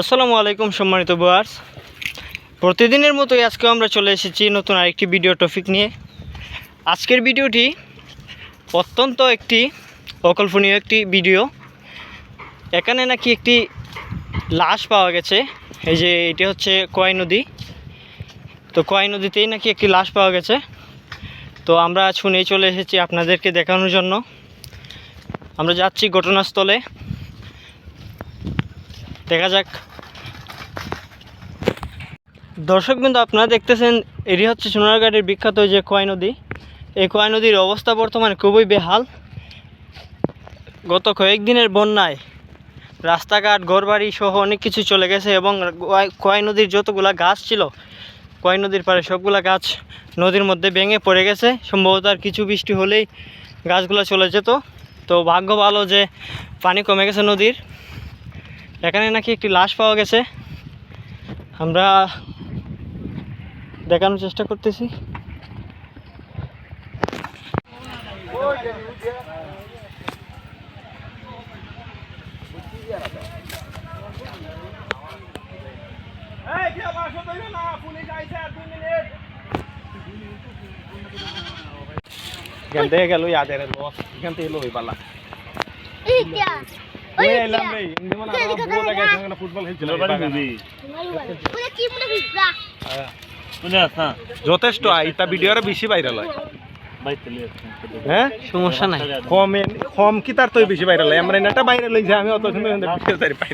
আসসালামু আলাইকুম সম্মানিত বুয়ার্স প্রতিদিনের মতোই আজকে আমরা চলে এসেছি নতুন আরেকটি ভিডিও টপিক নিয়ে। আজকের ভিডিওটি অত্যন্ত একটি অকল্পনীয় একটি ভিডিও। এখানে নাকি একটি লাশ পাওয়া গেছে। এই যে এটি হচ্ছে কোয়াই নদী। তো কোয়াই নদীতেই নাকি একটি লাশ পাওয়া গেছে। তো আমরা শুনেই চলে এসেছি আপনাদেরকে দেখানোর জন্য। আমরা যাচ্ছি ঘটনাস্থলে। দেখা যাক। দর্শক বিন্দু, আপনারা দেখতেছেন, এটি হচ্ছে সোনারগাঁড়ের বিখ্যাত যে কোয়াই নদী। এই কোয়াই নদীর অবস্থা বর্তমানে খুবই বেহাল। গত কয়েকদিনের বন্যায় রাস্তাঘাট, ঘরবাড়ি সহ অনেক কিছু চলে গেছে এবং কোয়াই- নদীর যতগুলা গাছ ছিল কোয়াই নদীর পাড়ে সবগুলা গাছ নদীর মধ্যে ভেঙে পড়ে গেছে। সম্ভবত আর কিছু বৃষ্টি হলেই গাছগুলো চলে যেত। তো ভাগ্য ভালো যে পানি কমে গেছে নদীর। এখানে নাকি একটি লাশ পাওয়া গেছে। আমরা দেখানোর চেষ্টা করতেছি। গেল ইয়াদের এখান থেকে এলো মানে bisa. যথেষ্ট আইতা ভিডিওর বেশি ভাইরাল হয়। হ্যাঁ? সমস্যা নাই। কম কম কি তার তো বেশি ভাইরাল হয়? আমরা এটা ভাইরাল হইছে আমি অত সুন্দর সুন্দর ভিডিও তারি ভাইরাল